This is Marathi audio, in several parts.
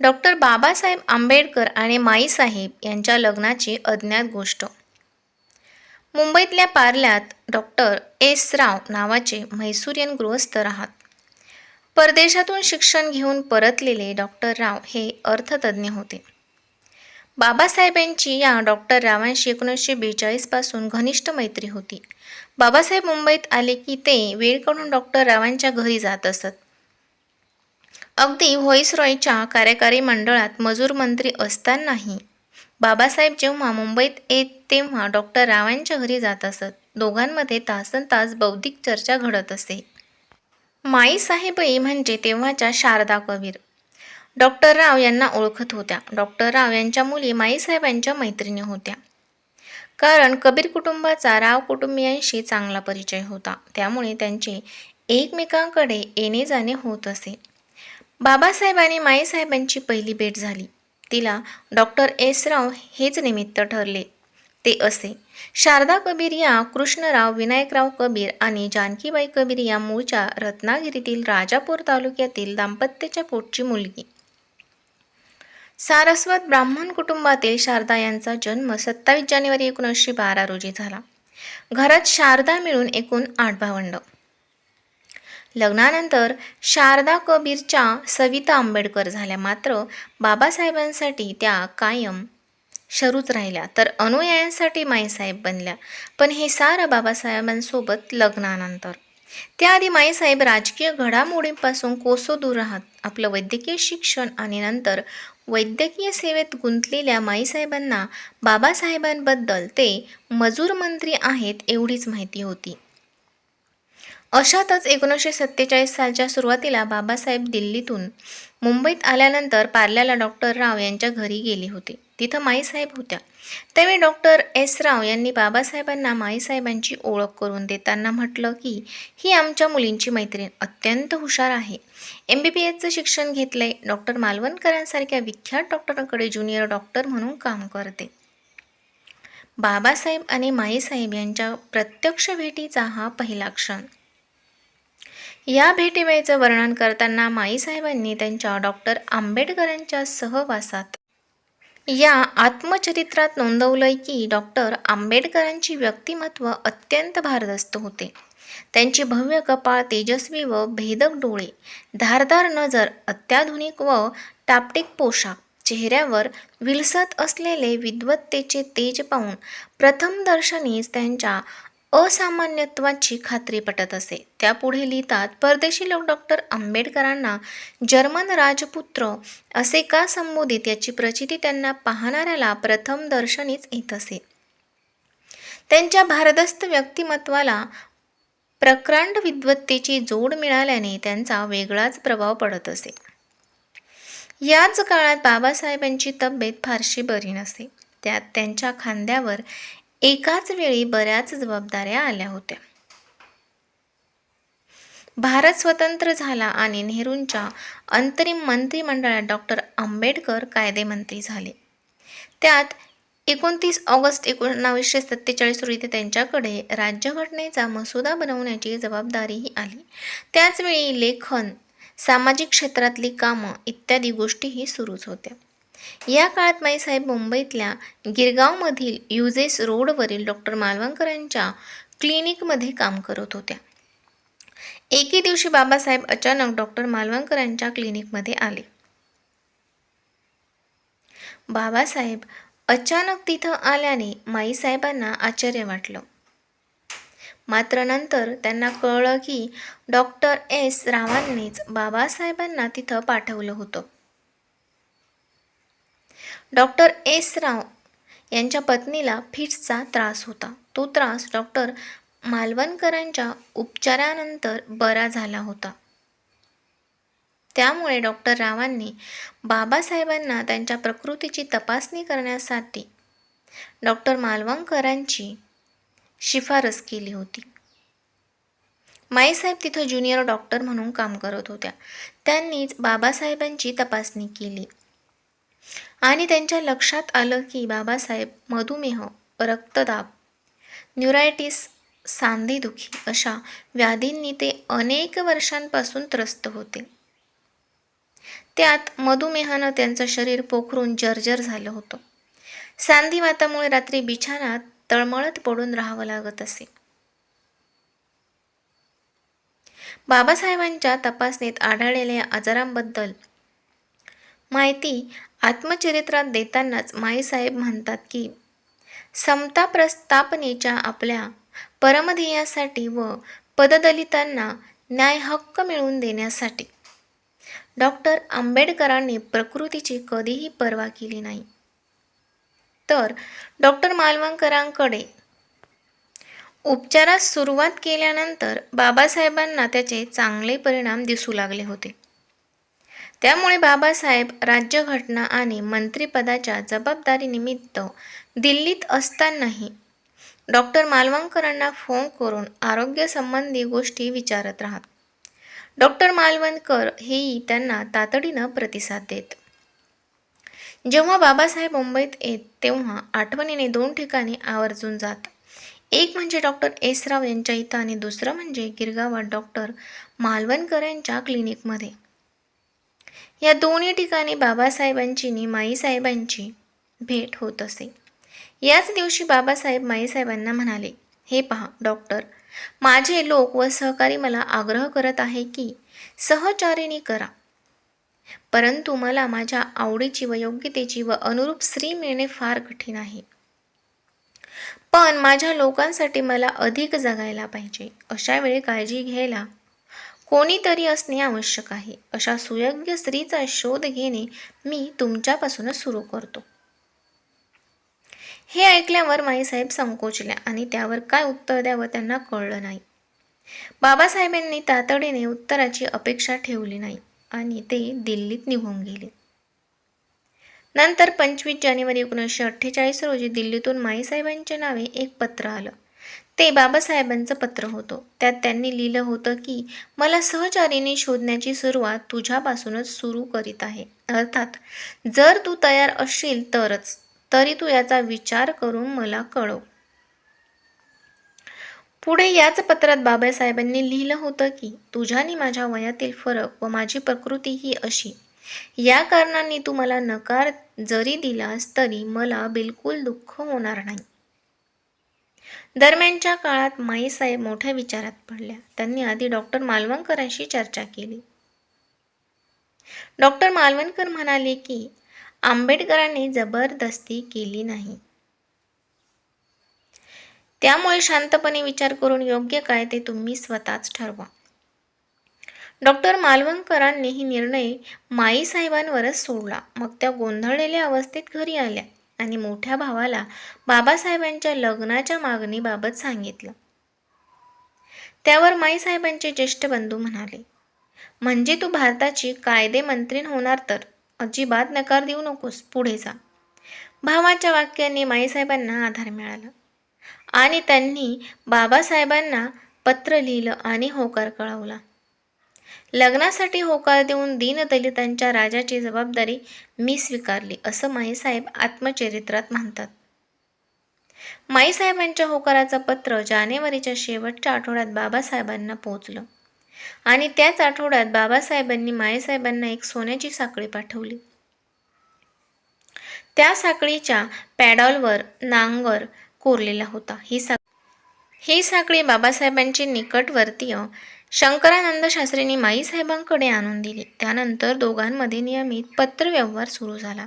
डॉक्टर बाबासाहेब आंबेडकर आणि माईसाहेब यांच्या लग्नाची अज्ञात गोष्ट. मुंबईतल्या पार्ल्यात डॉक्टर एस राव नावाचे म्हैसूरियन गृहस्थ राहत. परदेशातून शिक्षण घेऊन परतलेले डॉक्टर राव हे अर्थतज्ज्ञ होते. बाबासाहेबांची या डॉक्टर रावांशी एकोणीसशे बेचाळीसपासून घनिष्ठ मैत्री होती. बाबासाहेब मुंबईत आले की ते वेळ काढून डॉक्टर रावांच्या घरी जात असत. अगदी व्हॉइसरॉयच्या कार्यकारी मंडळात मजूर मंत्री असतानाही बाबासाहेब जेव्हा मुंबईत येत तेव्हा डॉक्टर रावांच्या घरी जात असत. दोघांमध्ये तासन तास बौद्धिक चर्चा घडत असे. माईसाहेबई म्हणजे तेव्हाच्या शारदा कबीर. डॉक्टर राव यांना ओळखत होत्या. डॉक्टर राव यांच्या मुली माईसाहेबांच्या मैत्रिणी होत्या. कारण कबीर कुटुंबाचा राव कुटुंबियांशी चांगला परिचय होता. त्यामुळे त्यांचे एकमेकांकडे येणे जाणे होत असे. बाबासाहेब आणि माईसाहेबांची पहिली भेट झाली. तिला डॉक्टर एस. राव हेच निमित्त ठरले. ते असे. शारदा कबीर या कृष्णराव विनायकराव कबीर आणि जानकीबाई कबीर या मूळच्या रत्नागिरीतील राजापूर तालुक्यातील दाम्पत्याच्या पोटची मुलगी. सारस्वत ब्राह्मण कुटुंबातील शारदा यांचा जन्म सत्तावीस जानेवारी एकोणीसशे बारा रोजी झाला. घरात शारदा मिळून एकूण आठ भावंड. लग्नानंतर शारदा कबीरच्या सविता आंबेडकर झाल्या मात्र बाबासाहेबांसाठी त्या कायम शरूच राहिल्या. तर अनुयायांसाठी माईसाहेब बनल्या. पण हे सारं बाबासाहेबांसोबत लग्नानंतर. त्याआधी माईसाहेब राजकीय घडामोडींपासून कोसो दूर राहत आपलं वैद्यकीय शिक्षण आणि नंतर वैद्यकीय सेवेत गुंतलेल्या माईसाहेबांना बाबासाहेबांबद्दल ते मजूर मंत्री आहेत एवढीच माहिती होती. अशातच एकोणीसशे सत्तेचाळीस सालच्या सुरुवातीला बाबासाहेब दिल्लीतून मुंबईत आल्यानंतर पार्ल्याला डॉक्टर राव यांच्या घरी गेले होते. तिथं माईसाहेब होत्या. त्यावेळी डॉक्टर एस राव यांनी बाबासाहेबांना माईसाहेबांची ओळख करून देताना म्हटलं की ही आमच्या मुलींची मैत्रीण अत्यंत हुशार आहे. एम बी बी एसचं शिक्षण घेतलंय. डॉक्टर मालवणकरांसारख्या विख्यात डॉक्टरांकडे ज्युनियर डॉक्टर म्हणून काम करते. बाबासाहेब आणि माईसाहेब यांच्या प्रत्यक्ष भेटीचा हा पहिला क्षण. या भेटीवेळेचं वर्णन करताना माईसाहेबांनी त्यांच्या डॉक्टर आंबेडकरांच्या सहवासात या आत्मचरित्रात नोंदवलंय की डॉक्टर आंबेडकरांची व्यक्तिमत्व अत्यंत भारदस्त होते. त्यांची भव्य कपाळ तेजस्वी व भेदक डोळे धारदार नजर अत्याधुनिक व टापटिक पोशाख चेहऱ्यावर विलसत असलेले विद्वत्तेचे तेज पाहून प्रथमदर्शनीच त्यांच्या असामान्यत्वाची खात्री पटत असे. त्यापुढे लिहितात परदेशी लोक डॉक्टर आंबेडकरांना जर्मन राजपुत्र असे का संबोधित याची प्रचिती त्यांना पाहणाऱ्याला प्रथम दर्शनीच येत असे. त्यांच्या भारदस्त व्यक्तिमत्वाला प्रकांड विद्वत्तेची जोड मिळाल्याने त्यांचा वेगळाच प्रभाव पडत असे. याच काळात बाबासाहेबांची तब्येत फारशी बरी नसे. त्यात त्यांच्या खांद्यावर एकाच वेळी बऱ्याच जबाबदाऱ्या आल्या होत्या. भारत स्वतंत्र झाला आणि नेहरूंच्या अंतरिम मंत्रिमंडळात डॉक्टर आंबेडकर कायदेमंत्री झाले. त्यात एकोणतीस ऑगस्ट एकोणावीसशे सत्तेचाळीस रोजी त्यांच्याकडे राज्यघटनेचा मसुदा बनवण्याची जबाबदारीही आली. त्याचवेळी लेखन सामाजिक क्षेत्रातली कामं इत्यादी गोष्टीही सुरूच होत्या. या काळात माईसाहेब मुंबईतल्या गिरगावमधील युजेस रोडवरील डॉक्टर मालवणकरांच्या क्लिनिकमध्ये काम करत होत्या. एके दिवशी बाबासाहेब अचानक डॉक्टर मालवणकरांच्या क्लिनिकमध्ये आले. बाबासाहेब अचानक तिथं आल्याने माईसाहेबांना आश्चर्य वाटलं. मात्र नंतर त्यांना कळलं की डॉक्टर एस रावांनीच बाबासाहेबांना तिथं पाठवलं होतं. डॉक्टर एस राव यांच्या पत्नीला फिट्सचा त्रास होता. तो त्रास डॉक्टर मालवणकरांच्या उपचारानंतर बरा झाला होता. त्यामुळे डॉक्टर रावांनी बाबासाहेबांना त्यांच्या प्रकृतीची तपासणी करण्यासाठी डॉक्टर मालवणकरांची शिफारस केली होती. माईसाहेब तिथं ज्युनियर डॉक्टर म्हणून काम करत होत्या. त्यांनीच बाबासाहेबांची तपासणी केली. आणि त्यांच्या लक्षात आलं की बाबासाहेब मधुमेह रक्तदाब न्युरायटिस सांधेदुखी अशा व्याधींनी ते अनेक वर्षांपासून त्रस्त होते. त्यात मधुमेहानं त्यांचं शरीर पोखरून जर्जर झालं होतं. सांधिवातामुळे रात्री बिछानात तळमळत पडून राहावं लागत असे. बाबासाहेबांच्या तपासणीत आढळलेल्या आजारांबद्दल माहिती आत्मचरित्रात देतानाच माईसाहेब म्हणतात की समता प्रस्थापनेच्या आपल्या परमध्येयासाठी व पददलितांना न्याय हक्क मिळवून देण्यासाठी. डॉक्टर आंबेडकरांनी प्रकृतीची कधीही पर्वा केली नाही. तर डॉक्टर मालवणकरांकडे उपचारास सुरुवात केल्यानंतर बाबासाहेबांना त्याचे चांगले परिणाम दिसू लागले होते. त्यामुळे बाबासाहेब राज्यघटना आणि मंत्रिपदाच्या जबाबदारीनिमित्त दिल्लीत असतानाही डॉक्टर मालवणकरांना फोन करून आरोग्यसंबंधी गोष्टी विचारत राहत. डॉक्टर मालवणकर हेही त्यांना तातडीनं प्रतिसाद देत. जेव्हा बाबासाहेब मुंबईत येत तेव्हा आठवणीने दोन ठिकाणी आवर्जून जात. एक म्हणजे डॉक्टर एस राव यांच्या इथं आणि दुसरं म्हणजे गिरगावात डॉक्टर मालवणकर यांच्या क्लिनिकमध्ये. या दोन्ही ठिकाणी बाबासाहेबांची आणि माईसाहेबांची भेट होत असे. याच दिवशी बाबासाहेब माईसाहेबांना म्हणाले हे पहा डॉक्टर माझे लोक व सहकारी मला आग्रह करत आहे की सहचारिणी करा. परंतु मला माझ्या आवडीची व योग्यतेची व अनुरूप स्त्री मिळणे फार कठीण आहे. पण माझ्या लोकांसाठी मला अधिक जगायला पाहिजे. अशा वेळी काळजी घ्यायला कोणीतरी असणे आवश्यक आहे. अशा सुयोग्य स्त्रीचा शोध घेणे मी तुमच्यापासूनच सुरू करतो. हे ऐकल्यावर माईसाहेब संकोचल्या आणि त्यावर काय उत्तर द्यावं त्यांना कळलं नाही. बाबासाहेबांनी तातडीने उत्तराची अपेक्षा ठेवली नाही आणि ते दिल्लीत निघून गेले. नंतर पंचवीस जानेवारी एकोणीसशे अठ्ठेचाळीस रोजी दिल्लीतून माईसाहेबांच्या नावे एक पत्र आलं. ते बाबासाहेबांचं पत्र होतं. त्यात त्यांनी लिहिलं होतं की मला सहचारीने शोधण्याची सुरुवात तुझ्यापासूनच सुरू करीत आहे. अर्थात जर तू तयार असशील तरच तरी तू याचा विचार करून मला कळव. पुढे याच पत्रात बाबासाहेबांनी लिहिलं होतं की तुझ्यानी माझ्या वयातील फरक व माझी प्रकृती ही अशी. या कारणांनी तू मला नकार जरी दिलास तरी मला बिलकुल दुःख होणार नाही. दरम्यानच्या काळात माईसाहेब मोठ्या विचारात पडल्या. त्यांनी आधी डॉक्टर मालवणकरांशी चर्चा केली. डॉक्टर मालवणकर म्हणाले की आंबेडकरांनी जबरदस्ती केली नाही. त्यामुळे शांतपणे विचार करून योग्य काय ते तुम्ही स्वतःच ठरवा. डॉक्टर मालवणकरांनी ही निर्णय माईसाहेबांवरच सोडला. मग त्या गोंधळलेल्या अवस्थेत घरी आल्या. आणि मोठ्या भावाला बाबासाहेबांच्या लग्नाच्या मागणीबाबत सांगितलं. त्यावर माईसाहेबांचे ज्येष्ठ बंधू म्हणाले म्हणजे तू भारताची कायदेमंत्रीण होणार तर अजिबात नकार देऊ नकोस पुढे जा. भावाच्या वाक्याने माईसाहेबांना आधार मिळाला आणि त्यांनी बाबासाहेबांना पत्र लिहिलं आणि होकार कळवला. लग्नासाठी होकार देऊन दीनदलितांच्या राजाची जबाबदारी मी स्वीकारली असं माईसाहेब आत्मचरित्रात म्हणतात. माईसाहेबांच्या होकाराचं पत्र जानेवारीच्या शेवटच्या आठवड्यात बाबासाहेबांना पोहोचलं. आणि त्याच आठवड्यात बाबासाहेबांनी माईसाहेबांना एक सोन्याची साखळी पाठवली. त्या साखळीच्या पॅडॉलवर नांगर कोरलेला होता. ही साखळी ही साखळी बाबासाहेबांची निकटवर्तीय शंकरानंद शास्त्रींनी माईसाहेबांकडे आणून दिली. त्यानंतर दोघांमध्ये नियमित पत्रव्यवहार सुरू झाला.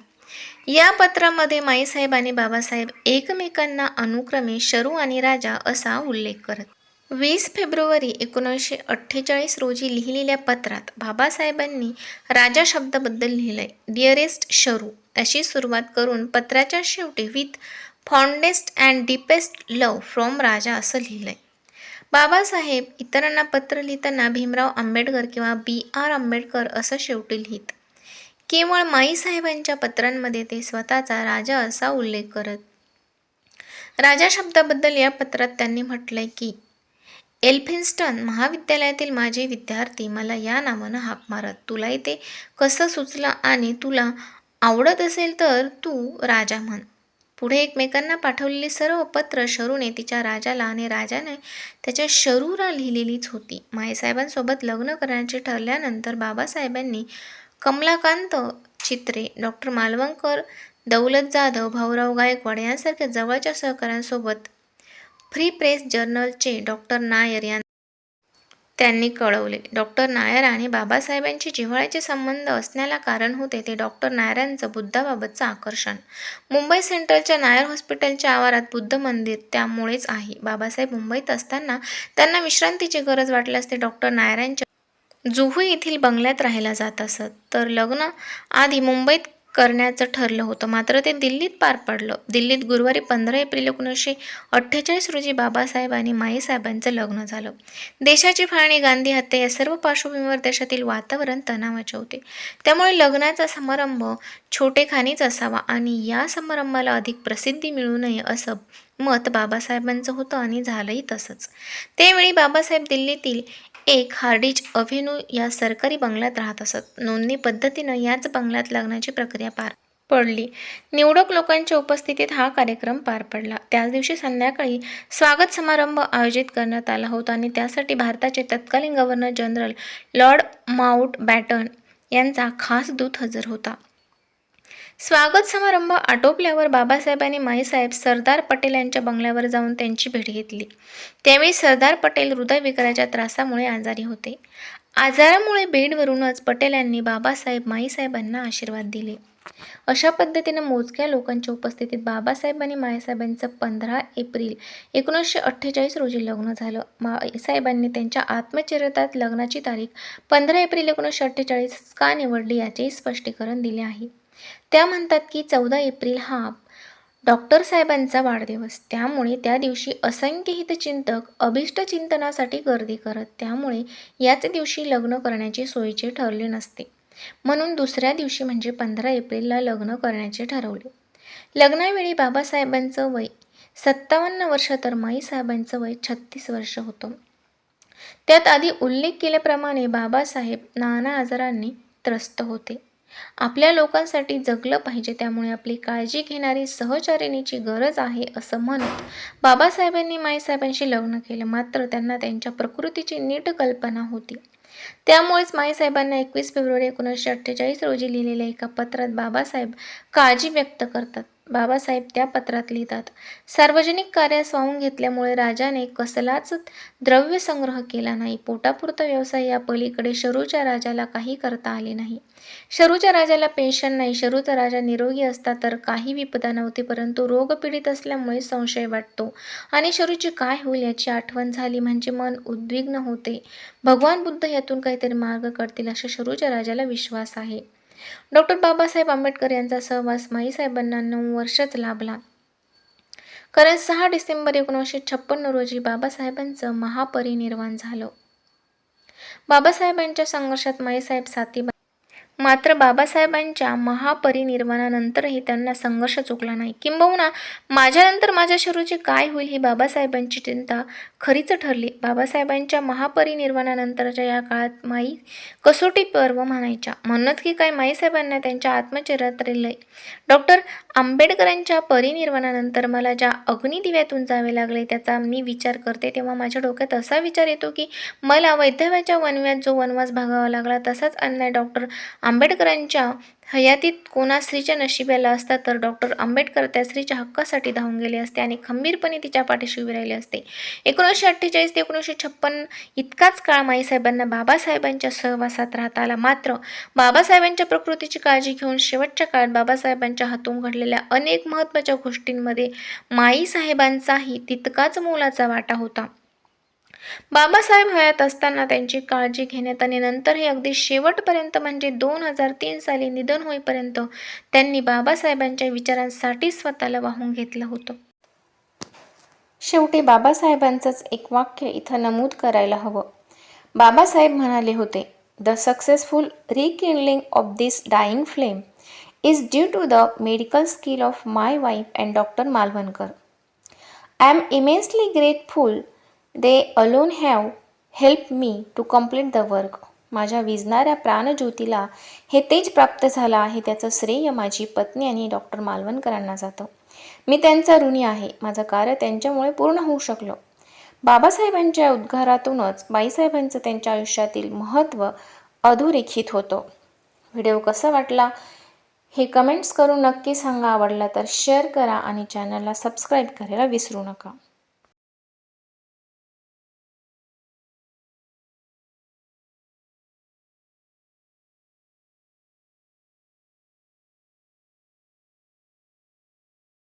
या पत्रामध्ये माईसाहेब आणि बाबासाहेब एकमेकांना अनुक्रमे शरू आणि राजा असा उल्लेख करत. वीस फेब्रुवारी एकोणीसशे अठ्ठेचाळीस रोजी लिहिलेल्या पत्रात बाबासाहेबांनी राजा शब्दाबद्दल लिहिलंय डिअरेस्ट शरू अशी सुरुवात करून पत्राच्या शेवटी with fondest and deepest love from Raja असं लिहिलंय. बाबासाहेब इतरांना पत्र लिहिताना भीमराव आंबेडकर किंवा बी आर आंबेडकर असं शेवटी लिहित. केवळ माईसाहेबांच्या पत्रांमध्ये ते स्वतःचा राजा असा उल्लेख करत. राजा शब्दाबद्दल या पत्रात त्यांनी म्हटलंय की एल्फिन्स्टन महाविद्यालयातील माझे विद्यार्थी मला या नावानं हाक मारत तुलाही ते कसं सुचलं आणि तुला आवडत असेल तर तू राजा म्हण. पुढे एकमेकांना पाठवलेली सर्व पत्र शरूने तिच्या राजाला आणि राजाने त्याच्या शरूला लिहिलेलीच होती. माईसाहेबांसोबत लग्न करण्याचे ठरल्यानंतर बाबासाहेबांनी कमलाकांत चित्रे डॉक्टर मालवणकर दौलत जाधव भाऊराव गायकवाड यांसारख्या जवळच्या सहकाऱ्यांसोबत फ्री प्रेस जर्नलचे डॉक्टर नायर यांना त्यांनी कळवले. डॉक्टर नायर आणि बाबासाहेबांचे जिव्हाळ्याचे संबंध असण्याला कारण होते ते डॉक्टर नायरांचं बुद्धाबाबतचं आकर्षण. मुंबई सेंट्रलच्या नायर हॉस्पिटलच्या आवारात बुद्ध मंदिर त्यामुळेच आहे. बाबासाहेब मुंबईत असताना त्यांना विश्रांतीची गरज वाटल्यास ते डॉक्टर नायरांच्या जुहू येथील बंगल्यात राहायला जात असत. तर लग्न आधी मुंबईत करण्याचं ठरलं होतं. मात्र ते दिल्लीत पार पडलं. दिल्लीत गुरुवारी पंधरा एप्रिल एकोणीसशे अठ्ठेचाळीस रोजी बाबासाहेब आणि माईसाहेबांचं लग्न झालं. देशाची फाळणी गांधी हत्या या सर्व पार्श्वभूमीवर देशातील वातावरण तणावाचे होते. त्यामुळे लग्नाचा समारंभ छोटेखानीच असावा आणि या समारंभाला अधिक प्रसिद्धी मिळू नये असं मत बाबासाहेबांचं होतं आणि झालंही तसंच. त्यावेळी बाबासाहेब दिल्लीतील एक हार्डिज अव्हेन्यू या सरकारी बंगल्यात राहत असत. नोंदणी पद्धतीनं याच बंगल्यात लग्नाची प्रक्रिया पार पडली. निवडक लोकांच्या उपस्थितीत हा कार्यक्रम पार पडला. त्याच दिवशी संध्याकाळी स्वागत समारंभ आयोजित करण्यात आला होता आणि त्यासाठी भारताचे तत्कालीन governor general lord Mountbatten यांचा खास दूत हजर होता. स्वागत समारंभ आटोपल्यावर बाबासाहेबांनी माईसाहेब सरदार पटेल यांच्या बंगल्यावर जाऊन त्यांची भेट घेतली. त्यावेळी सरदार पटेल हृदयविकाराच्या त्रासामुळे आजारी होते. आजारामुळे बेडवरूनच पटेल यांनी बाबासाहेब माईसाहेबांना आशीर्वाद दिले. अशा पद्धतीने मोजक्या लोकांच्या उपस्थितीत बाबासाहेब आणि माईसाहेबांचं पंधरा एप्रिल एकोणीसशे अठ्ठेचाळीस रोजी लग्न झालं. माईसाहेबांनी त्यांच्या आत्मचरित्रात लग्नाची तारीख पंधरा एप्रिल एकोणीसशे अठ्ठेचाळीस का निवडली याचेही स्पष्टीकरण दिले आहे. त्या म्हणतात की चौदा एप्रिल हा डॉक्टर साहेबांचा वाढदिवस. त्यामुळे त्या दिवशी असंख्य हितचिंतक अभिष्ट चिंतनासाठी गर्दी करत त्यामुळे याच दिवशी लग्न करण्याची सोयीचे ठरले नसते. म्हणून दुसऱ्या दिवशी म्हणजे पंधरा एप्रिलला लग्न करण्याचे ठरवले. लग्नावेळी बाबासाहेबांचं वय सत्तावन्न वर्ष तर माईसाहेबांचं वय छत्तीस वर्ष होतं. त्यात आधी उल्लेख केल्याप्रमाणे बाबासाहेब नाना आजारांनी त्रस्त होते. आपल्या लोकांसाठी जगलं पाहिजे त्यामुळे आपली काळजी घेणारी सहचारिणीची गरज आहे असं म्हणत बाबासाहेबांनी माईसाहेबांशी लग्न केलं. मात्र त्यांना त्यांच्या प्रकृतीची नीट कल्पना होती. त्यामुळेच माईसाहेबांना एकवीस फेब्रुवारी एकोणीसशे अठ्ठेचाळीस रोजी लिहिलेल्या एका पत्रात बाबासाहेब काळजी व्यक्त करतात. बाबासाहेब त्या पत्रात लिहितात सार्वजनिक कार्यास वाहून घेतल्यामुळे राजाने कसलाच द्रव्य संग्रह केला नाही. पोटापुरता व्यवसाय या पलीकडे शरूच्या राजाला काही करता आले नाही. शरूच्या राजाला पेन्शन नाही. शरूचा राजा निरोगी असता तर काही विपदा नव्हती परंतु रोगपीडित असल्यामुळे संशय वाटतो. आणि शरूची काय होईल याची आठवण झाली म्हणजे मन उद्विग्न होते. भगवान बुद्ध यातून काहीतरी मार्ग करतील अशा शरूच्या राजाला विश्वास आहे. डॉक्टर बाबासाहेब आंबेडकर यांचा सहवास माईसाहेबांना नऊ वर्षच लाभला. कारण सहा डिसेंबर एकोणीसशे छप्पन्न रोजी बाबासाहेबांचं महापरिनिर्वाण झालं. बाबासाहेबांच्या संघर्षात माईसाहेब साथी मात्र बाबासाहेबांच्या महापरिनिर्वाणानंतरही त्यांना संघर्ष चुकला नाही. किंबहुना माझ्यानंतर माझ्या शरूची काय होईल ही बाबासाहेबांची चिंता खरीच ठरली. बाबासाहेबांच्या महापरिनिर्वाणानंतरच्या या काळात माई कसोटी पर्व म्हणायच्या. म्हणूनच की काय माईसाहेबांना त्यांच्या आत्मचरित्रालय डॉक्टर आंबेडकरांच्या परिनिर्वाणानंतर मला ज्या अग्निदिव्यातून जावे लागले त्याचा मी विचार करते. तेव्हा माझ्या डोक्यात असा विचार येतो की मला वैद्यवाच्या वनव्यात जो वनवास भागावा लागला तसाच अन्याय डॉक्टर आंबेडकरांच्या हयातीत कोणा स्त्रीच्या नशिबाला असता तर डॉक्टर आंबेडकर त्या स्त्रीच्या हक्कासाठी धावून गेले असते आणि खंबीरपणे तिच्या पाठीशी उभे राहिले असते. एकोणीसशे अठ्ठेचाळीस ते एकोणीसशे छप्पन इतकाच काळ माईसाहेबांना बाबासाहेबांच्या सहवासात राहता आला. मात्र बाबासाहेबांच्या प्रकृतीची काळजी घेऊन शेवटच्या काळात बाबासाहेबांच्या हातून घडलेल्या अनेक महत्त्वाच्या गोष्टींमध्ये माईसाहेबांचाही तितकाच मोलाचा वाटा होता. बाबासाहेब हयात असताना त्यांची काळजी घेण्यात आणि नंतरही अगदी शेवटपर्यंत म्हणजे दोन हजार तीन साली निधन होईपर्यंत त्यांनी बाबासाहेबांच्या विचारांसाठी स्वतःला वाहून घेतलं होतं. शेवटी बाबासाहेबांचंच एक वाक्य इथं नमूद करायला हवं. बाबासाहेब म्हणाले होते the successful rekindling of this dying flame is due to the medical skill of my wife and doctor Malvankar I am immensely grateful they alone have help me to complete the work माझ्या विजणाऱ्या प्राणज्योतीला हे तेज प्राप्त झालं आहे त्याचं श्रेय माझी पत्नी आणि डॉक्टर मालवणकरांना जातं. मी त्यांचा ऋणी आहे. माझं कार्य त्यांच्यामुळे पूर्ण होऊ शकलं. बाबासाहेबांच्या उद्गारातूनच बाईसाहेबांचं त्यांच्या आयुष्यातील महत्त्व अधोरेखित होतं. व्हिडिओ कसा वाटला हे कमेंट्स करून नक्की सांगा. आवडला तर शेअर करा आणि चॅनलला सबस्क्राईब करायला विसरू नका.